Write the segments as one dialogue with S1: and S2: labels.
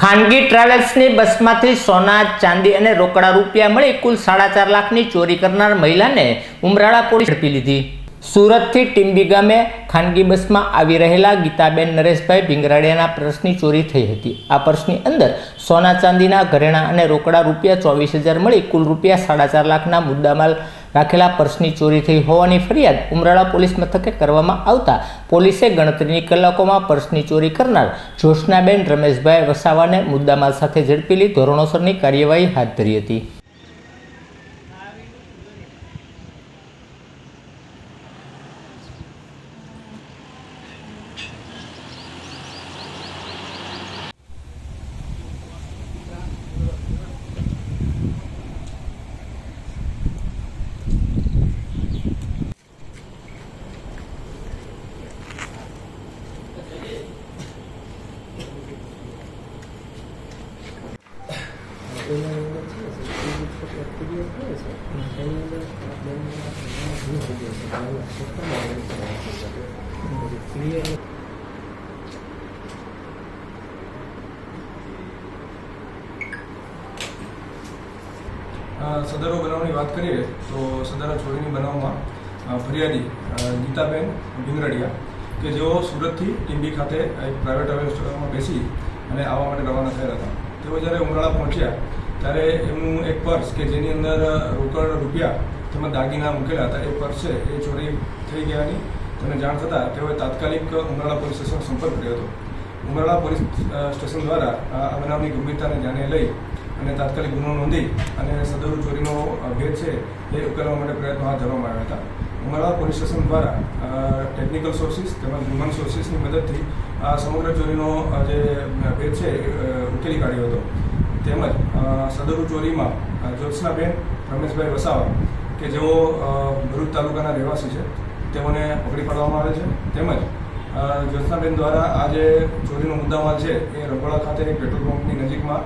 S1: ખાનગી ટ્રાવેલ્સની બસમાંથી સોના, ચાંદી અને રોકડા રૂપિયા મળી કુલ સાડા ચાર લાખની ચોરી કરનાર મહિલાને ઉમરાળા પોલીસ ઝડપી લીધી. સુરતથી ટીમ્બી ગામે ખાનગી બસમાં આવી રહેલા ગીતાબેન નરેશભાઈ ભીંગરાડિયાના પર્સની ચોરી થઈ હતી. આ પર્સની અંદર સોના, ચાંદીના ઘરેણાં અને રોકડા રૂપિયા ચોવીસ હજાર મળી કુલ રૂપિયા સાડા ચાર લાખના મુદ્દામાલ રાખેલા પર્સની ચોરી થઈ હોવાની ફરિયાદ ઉમરાળા પોલીસ મથકે કરવામાં આવતા પોલીસે ગણતરીની કલાકોમાં પર્સની ચોરી કરનાર જોશનાબેન રમેશભાઈ વસાવાને મુદ્દામાલ સાથે ઝડપી લઈ ધોરણોસરની કાર્યવાહી હાથ ધરી હતી
S2: એના અંદર છે ને સીસીટીવી ફૂટેજ ક્લિયર કરે છે એની અંદર આ બેંકના ખાતામાં ઘણી જગ્યાએ છે એના ક્ષેત્રમાં આવેલી છે આ
S3: સદારો બનાવવાની વાત કરીએ તો સદરો ચોરીની બનાવમાં ફરિયાદી ગીતાબેન ભીંગરડિયા કે જેઓ સુરતથી ટીમ્બી ખાતે એક પ્રાઇવેટ ટ્રાવેલ્સમાં બેસી અને આવવા માટે રવાના થયા હતા. તેઓ જ્યારે ઉમરાળા પહોંચ્યા ત્યારે એમનું એક પર્સ કે જેની અંદર રોકડ રૂપિયા તેમજ દાગીના મૂકેલા હતા, એ પર્સ છે, એ ચોરી થઈ ગયાની. તેને જાણ થતાં તેઓએ તાત્કાલિક ઉમરાળા પોલીસ સ્ટેશન સંપર્ક કર્યો હતો. ઉમરાળા પોલીસ સ્ટેશન દ્વારા આ બનાવની ગંભીરતાને ધ્યાને લઈ અને તાત્કાલિક ગુનો નોંધી અને સદરુ ચોરીનો ભેદ છે, એ ઉકેલવા માટે પ્રયત્નો હાથ ધરવામાં આવ્યા હતા. ઉમરાળા પોલીસ સ્ટેશન દ્વારા ટેકનિકલ સોર્સિસ તેમજ હ્યુમન સોર્સિસની મદદથી આ સમગ્ર ચોરીનો જે ભેદ છે, એ ઉકેલી કાઢ્યો હતો. તેમજ સદરુ ચોરીમાં જ્યોત્સનાબેન રમેશભાઈ વસાવા કે જેઓ ભરૂચ તાલુકાના રહેવાસી છે તેઓને પકડી પાડવામાં આવે છે. તેમજ જ્યોત્સનાબેન દ્વારા આ જે ચોરીનો મુદ્દામાલ છે એ રગોડા ખાતે પેટ્રોલ પંપની નજીકમાં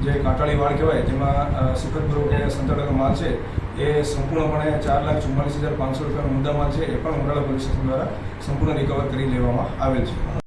S3: જે કાંટાળી વાળ કહેવાય જેમાં અ, સિફતપૂર્વક એ સંતાડેલો માલ છે એ સંપૂર્ણપણે ચાર લાખ ચુમ્માલીસ હજાર પાંચસો રૂપિયાનો મુદ્દામાલ છે એ પણ ઉમરાળા પોલીસ સ્ટેશન દ્વારા સંપૂર્ણ રિકવર કરી લેવામાં આવેલ છે.